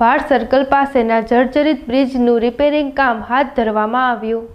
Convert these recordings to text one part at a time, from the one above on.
ભાટ circle પાસેના જર્જરિત બ્રિજનું repairing કામ હાથ ધરવામાં આવ્યું.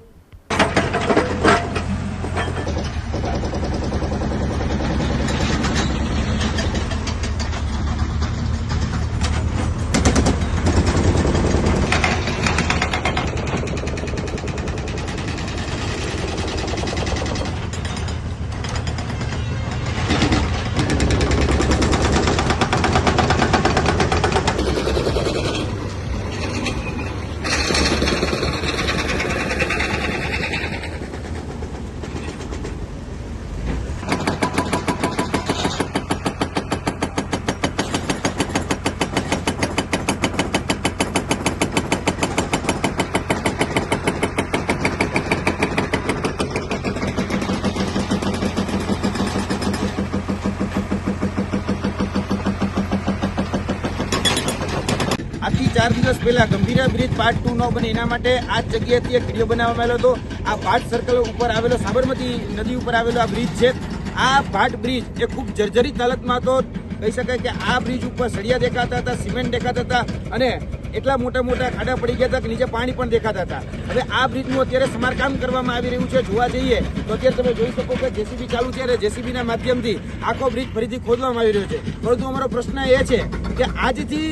ચાર દિવસ પહેલા ગંભીરા બ્રિજ પાર્ટ ટુ નો બને એના માટે આ જ જગ્યાએથી એક વીડિયો બનાવવામાં આવેલો હતો. આ ભાટ સર્કલ ઉપર આવેલો સાબરમતી નદી ઉપર આવેલો આ બ્રિજ છે. આ ભાટ બ્રિજ એ ખૂબ જર્જરિત હાલતમાં હતો. કહી શકાય કે આ બ્રિજ ઉપર સળિયા દેખાતા હતા, સિમેન્ટ દેખાતા હતા અને એટલા મોટા મોટા ખાડા પડી ગયા હતા કે નીચે પાણી પણ દેખાતા હતા. હવે આ બ્રિજનું અત્યારે સમારકામ કરવામાં આવી રહ્યું છે. જોવા જઈએ તો અત્યારે તમે જોઈ શકો કે જેસીબી ચાલુ છે અને જેસીબીના માધ્યમથી આખો બ્રિજ ફરીથી ખોદવામાં આવી રહ્યો છે. પરંતુ અમારો પ્રશ્ન એ છે કે આજથી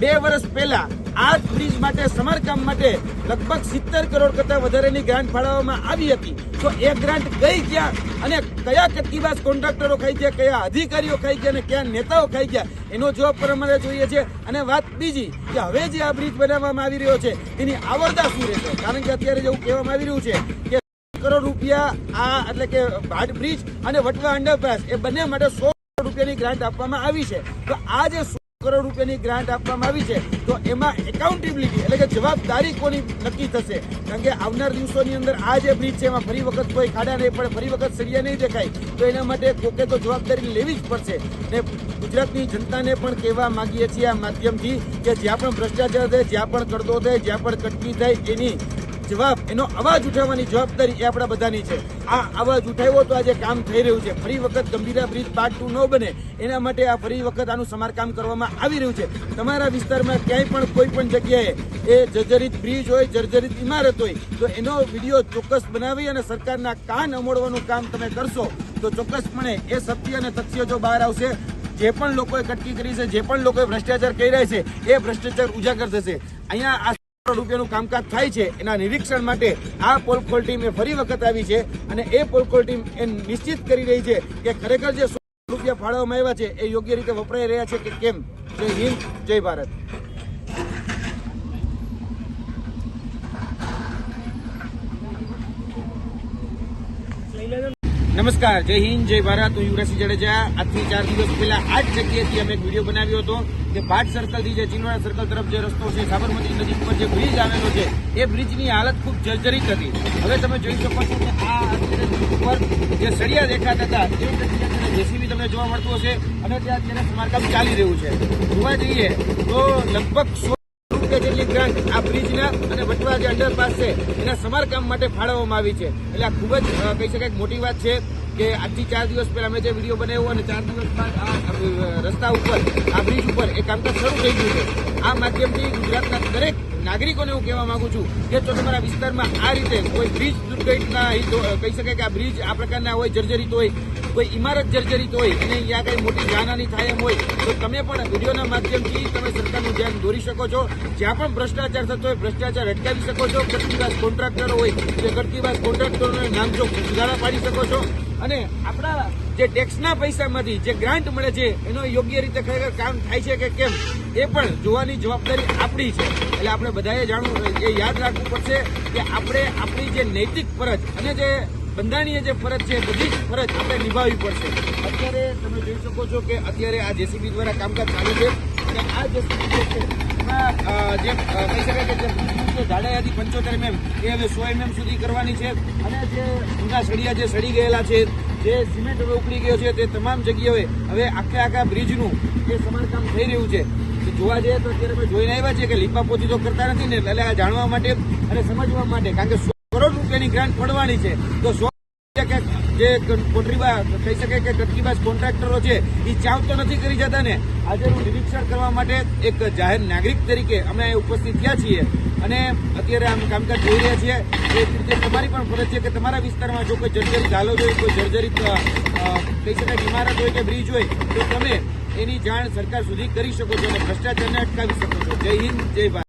બે વર્ષ પહેલા આ બ્રિજ માટે સમારકામ માટે લગભગ સિત્તેર કરોડ કરતા વધારેની ગ્રાન્ટ ફાળવવામાં આવી હતી. તો એ ગ્રાન્ટ ગઈ ક્યાં અને કયા કટકીબાજ કોન્ટ્રાક્ટરો ખાઈ ગયા, કયા અધિકારીઓ ખાઈ ગયા અને કયા નેતાઓ ખાઈ ગયા, એનો જવાબ પર અમારે જોઈએ છે. અને વાત બીજી કે હવે જે આ બ્રિજ બનાવવામાં આવી રહ્યો છે તેની આવરદા શું રહેશે? કારણ કે અત્યારે જેવું કહેવામાં આવી રહ્યું છે કે કરોડ રૂપિયા આ એટલે કે ભાટ બ્રિજ અને વટવા અંડરપાસ એ બંને માટે સો રૂપિયાની ગ્રાન્ટ આપવામાં આવી છે. તો આ જે કરોડ રૂપિયાની ગ્રાન્ટ આપવામાં આવી છે, તો એમાં એકાઉન્ટેબિલિટી એટલે કે જવાબદારી કોની નક્કી થશે? કારણ કે આવનાર દિવસોની અંદર આ જે બ્રિજ છે, એમાં ફરી વખત કોઈ ખાડા નહીં પડે, ફરી વખત સળિયા નહીં દેખાય, તો એના માટે કોકે તો જવાબદારી લેવી જ પડશે. ને ગુજરાતની જનતાને પણ કહેવા માંગીએ છીએ આ માધ્યમથી કે જ્યાં પણ ભ્રષ્ટાચાર થાય, જ્યાં પણ કરતો થાય, જ્યાં પણ કટકી થાય, એની જવાબ, એનો અવાજ ઉઠાવવાની જવાબદારી એ આપણા બધાની છે. આ અવાજ ઉઠાવ્યો તો આજે કામ થઈ રહ્યું છે. ફરી વખત ગંભીરા બ્રિજ પાર્ટ ટુ ન બને. એના માટે આ ફરી વખત આનું સમારકામ કરવામાં આવી રહ્યું છે. તમારા વિસ્તારમાં ક્યાંય પણ કોઈ પણ જગ્યાએ એ જર્જરિત બ્રિજ હોય, જર્જરિત ઇમારત હોય, તો એનો વીડિયો ચોક્કસ બનાવી અને સરકારના કાન અમોડવાનું કામ તમે કરશો, તો ચોક્કસપણે એ સત્ય અને તથ્ય જો બહાર આવશે, જે પણ લોકોએ કટકી કરી છે, જે પણ લોકોએ ભ્રષ્ટાચાર કરી રહ્યા છે, એ ભ્રષ્ટાચાર ઉજાગર થશે. અહીંયા કરોડ રૂપિયાનું કામકાજ થાય છે, એના નિરીક્ષણ માટે આ પોલખોલ ટીમ એ ફરી વખત આવી છે અને એ પોલખોલ ટીમ એ નિશ્ચિત કરી રહી છે કે ખરેખર જે સો રૂપિયા ફાળવવામાં આવ્યા છે, એ યોગ્ય રીતે વપરાઈ રહ્યા છે કે કેમ? જય હિન્દ, જય ભારત. નમસ્કાર, જય હિન્દ, જય ભારત, હું યુવરાજસિંહ જાડેજા. આજથી ચાર દિવસ પહેલા આ જ જગ્યાએથી અમે એક વીડિયો બનાવ્યો હતો. કે ભાટ સર્કલથી જે ચિનવાડા સર્કલ તરફ જે રસ્તો છે, સાબરમતી નદી ઉપર જે બ્રિજ આવેલો છે, એ બ્રિજની હાલત ખૂબ જર્જરિત હતી. હવે તમે જોઈ શકો છો કે આ ઉપર જે સળિયા દેખાતા હતા એ જગ્યાએ જેસીબી તમને જોવા મળતું હશે. અને ત્યાં અત્યારે સમારકામ ચાલી રહ્યું છે. જોવા જઈએ તો લગભગ રૂપિયા જેટલી ગ્રાન્ટ આ બ્રિજના અને વટવા જે અંડરપાસ છે, એના સમારકામ માટે ફાળવવામાં આવી છે. એટલે આ ખૂબ જ કહી શકાય મોટી વાત છે કે આજથી ચાર દિવસ પહેલા અમે જે વીડિયો બનાવ્યો અને ચાર દિવસ બાદ રસ્તા ઉપર, આ બ્રિજ ઉપર એ કામકાજ શરૂ થઈ ગયું છે. આ માધ્યમથી ગુજરાતના દરેક નાગરિકોને હું કહેવા માંગુ છું કે જો તમારા વિસ્તારમાં આ રીતે કોઈ બ્રિજ દુર્ઘટના કહી શકાય કે આ બ્રિજ આ પ્રકારના હોય, જર્જરિત હોય કોઈ ઇમારત જર્જરિત હોય અને ત્યાં કંઈ મોટી જાનહાની થાય એમ હોય, તો તમે પણ વિડીયોના માધ્યમથી તમે સરકારનું ધ્યાન દોરી શકો છો. જ્યાં પણ ભ્રષ્ટાચાર થતો હોય, ભ્રષ્ટાચાર અટકાવી શકો છો. કટકીબાજ કોન્ટ્રાક્ટરો હોય, તે કટકીબાજ કોન્ટ્રાક્ટરોને નામજો સુધારા પાડી શકો છો. અને આપણા જે ટેક્સના પૈસામાંથી જે ગ્રાન્ટ મળે છે, એનો યોગ્ય રીતે ખરેખર કામ થાય છે કે કેમ, એ પણ જોવાની જવાબદારી આપણી છે. એટલે આપણે બધાએ જાણવું, એ યાદ રાખવું પડશે કે આપણે આપણી જે નૈતિક ફરજ અને જે બંધારણીય જે ફરજ છે બધી જ ફરજ આપણે નિભાવવી પડશે. અત્યારે તમે જોઈ શકો છો કે અત્યારે આ જેસીબી દ્વારા કામકાજ ચાલુ છે અને આ જેસીબી જે છે જે કહી શકાય કે જે પંચોતેર એમએમ એ હવે સો એમએમ સુધી કરવાની છે. અને જે ઊંઘા સળિયા જે સડી ગયેલા છે, જે સિમેન્ટ હવે ઉપડી ગયો છે, તે તમામ જગ્યાએ હવે આખે આખા બ્રિજનું જે સમારકામ થઈ રહ્યું છે. જોવા જઈએ તો અત્યારે અમે જોઈને આવ્યા છે કે લીપાપોતી તો કરતા નથી ને એટલે આ જાણવા માટે અને સમજવા માટે, કારણ કે ગ્રાન્ટ મળવાની છે. તો સો ક્યાંક જે કોટરીબા કહી શકે કે કટકીબાજ કોન્ટ્રાક્ટરો છે એ ચાવતો નથી કરી જતા ને? આજે હું નિરીક્ષણ કરવા માટે એક જાહેર નાગરિક તરીકે અમે ઉપસ્થિત થયા છીએ. અને અત્યારે આમ કામકાજ જોઈ રહ્યા છીએ. એ રીતે તમારી પણ ફરજ છે કે તમારા વિસ્તારમાં જો કોઈ જર્જરિત હાલત હોય કોઈ જર્જરિત કહી શકાય ઇમારત હોય કે બ્રિજ હોય, તો તમે એની જાણ સરકાર સુધી કરી શકો છો અને ભ્રષ્ટાચારને અટકાવી શકો છો. જય હિન્દ, જય ભારત.